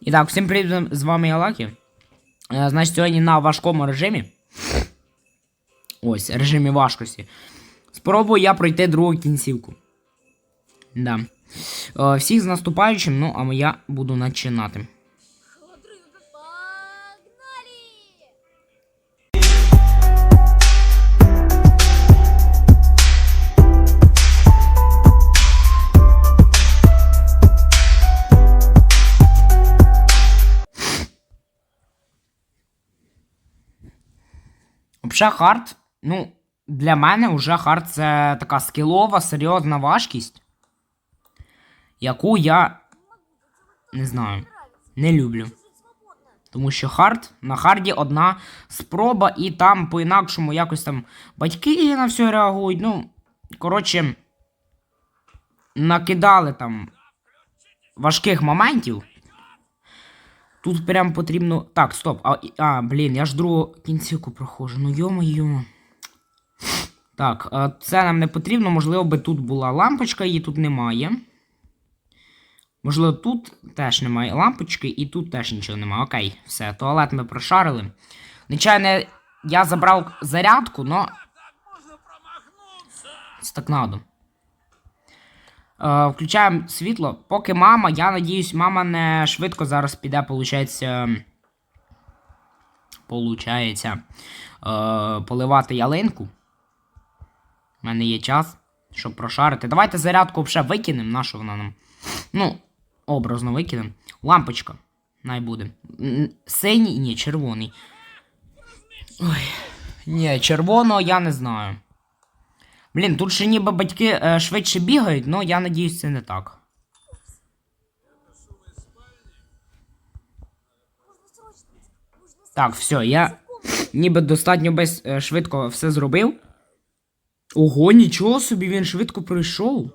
І так, всім привіт, з вами я Лакі. Е, Значить, сьогодні на важкому режимі. Ось, режимі важкості. Спробую я пройти другу кінцівку. Да. Е, Всіх з наступаючим, ну, а я буду починати. Взагалі, хард, ну, для мене вже хард це така скілова, серйозна важкість, яку я не знаю, не люблю. Тому що хард, на харді одна спроба, і там по-інакшому якось там батьки на все реагують. Ну, коротше, накидали там важких моментів. Тут прям потрібно. Так, стоп. А, а блін, я ж другу кінцівку проходжу. Ну йо-моє. Так, е, це нам не потрібно. Можливо, би тут була лампочка, її тут немає. Можливо, тут теж немає лампочки, і тут теж нічого немає. Окей, все, туалет ми прошарили. Нечайно, я забрав зарядку, но. Це так надо. Е, включаємо світло. Поки мама, я надіюсь, мама не швидко зараз піде, получається. Получається. Е, поливати ялинку. У мене є час, щоб прошарити. Давайте зарядку вже викинемо. На що вона нам? Ну, образно викинемо. Лампочка. Най буде. Синій, ні, червоний. Ой. Ні, червоного я не знаю. Блін, тут ще ніби батьки е, швидше бігають, але я надіюсь, це не так. Так, все, я ніби достатньо без, е, швидко все зробив. Ого, нічого собі, він швидко пройшов.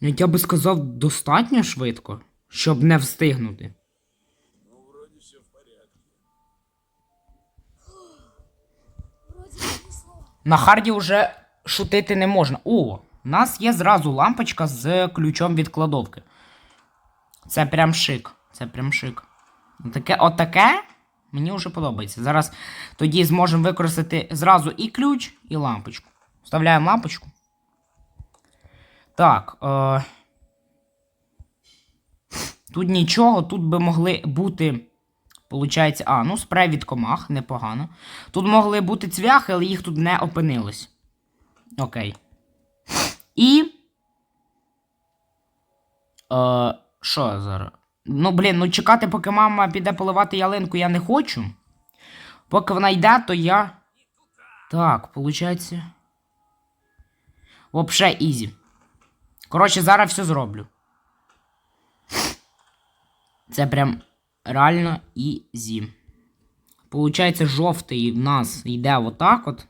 Я би сказав, достатньо швидко, щоб не встигнути. На харді вже шутити не можна. О, у нас є зразу лампочка з ключом від кладовки. Це прям шик. Це прям шик. Таке, отаке мені вже подобається. Зараз тоді зможемо використати зразу і ключ, і лампочку. Вставляємо лампочку. Так. Е... Тут нічого, тут би могли бути. Получається, а, ну спрей від комах, непогано. Тут могли бути цвяхи, але їх тут не опинилось. Окей. І. Е, що зараз? Ну, блін, ну чекати, поки мама піде поливати ялинку, я не хочу. Поки вона йде, то я. Так, виходить. Вообще ізі. Коротше, зараз все зроблю. Це прям реально ізі. Получається, жовтий в нас йде отак от.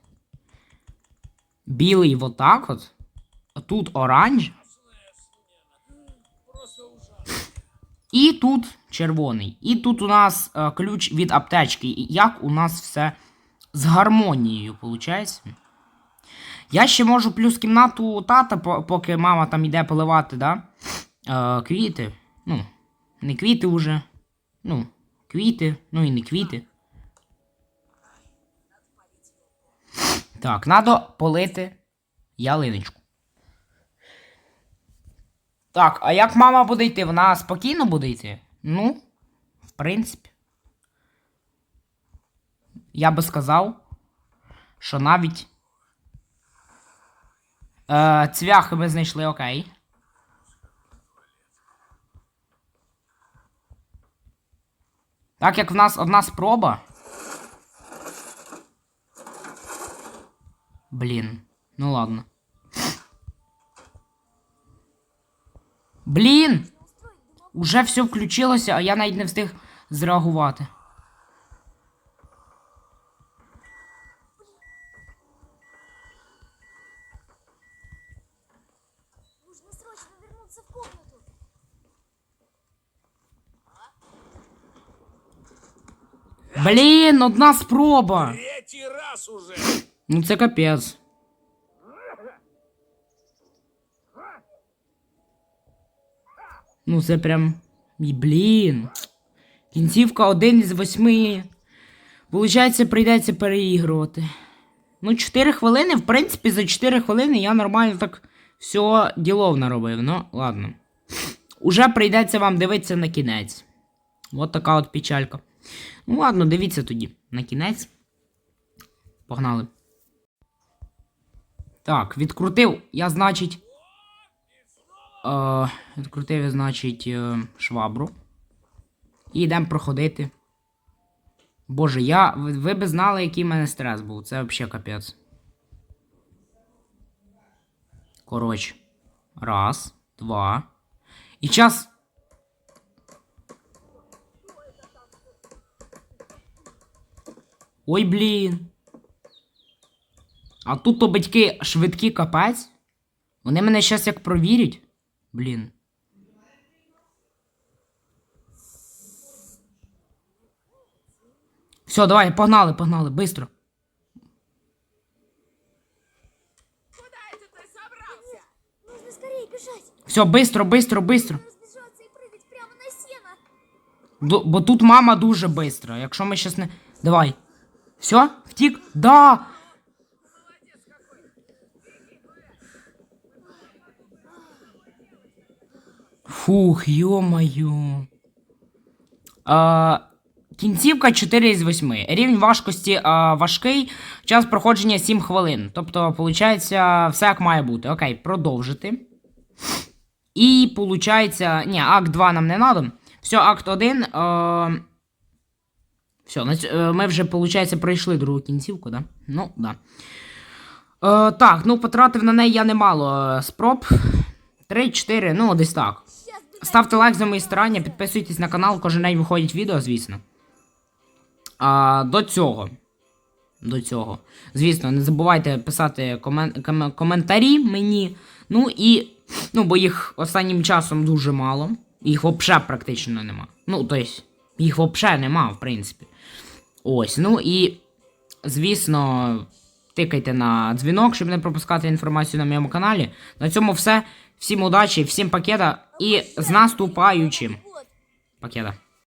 Білий отак от. А тут оранж. І тут червоний. І тут у нас е, ключ від аптечки. І Як у нас все з гармонією, виходить? Я ще можу плюс кімнату тата, поки мама там йде поливати, да? Е, квіти. Ну, не квіти вже. Ну, квіти, ну і не квіти. Так, треба полити ялиночку. Так, а як мама буде йти? Вона спокійно буде йти? Ну, в принципі. Я би сказав, що навіть. Е, цвяхи ми знайшли, окей. Так як в нас одна спроба. Блін, ну ладно. Блін! Уже все включилося, а я навіть не встиг зреагувати. Нужно срочно вернуться в комнату. Блін, одна спроба! Третий раз уже. Ну це капець. Ну це прям І блін. Кінцівка один із восьми. Получається, прийдеться переігрувати. Ну, 4 хвилини, в принципі, за 4 хвилини я нормально так все ділов наробив. Ну, ладно. Уже прийдеться вам дивитися на кінець. От така от печалька. Ну ладно, дивіться тоді на кінець. Погнали. Так, відкрутив я, значить. Е, відкрутив я, значить, е, швабру. І йдемо проходити. Боже, я. Ви, ви би знали, який в мене стрес був. Це взагалі капець. Коротше. Раз, два. І час. Ой, блін. А тут то батьки швидкі капець. Вони мене щас як провірять. Блін. Все, давай, погнали, погнали, быстро. Нужно скорее бежать. Все, быстро, быстро, быстро. Разбежаться и прыгать прямо на сено. Ду- бо тут мама дуже быстро. Якщо ми щас не. Давай. Все? Втік? Да! Фух, йо-моє. А, кінцівка 4 із 8. Рівень важкості а, важкий. Час проходження 7 хвилин. Тобто, виходить, все як має бути. Окей, продовжити. І получається. Ні, акт 2 нам не треба. Все, акт 1. Е... Все, е, ми вже, виходить, пройшли другу кінцівку, да? Ну, да. Е, так, ну потратив на неї я немало е, спроб. 3-4, ну, десь так. Ставте лайк за мої старання, підписуйтесь на канал, кожен день виходять відео, звісно. А, до цього. До цього. Звісно, не забувайте писати комен... комен- коментарі мені. Ну і. Ну, бо їх останнім часом дуже мало. Їх взагалі практично нема. Ну, тобто, їх взагалі нема, в принципі. Ось, ну і. Звісно, тикайте на дзвінок, щоб не пропускати інформацію на моєму каналі. На цьому все. Всім удачі, всім пакета і з наступаючим. Пакета.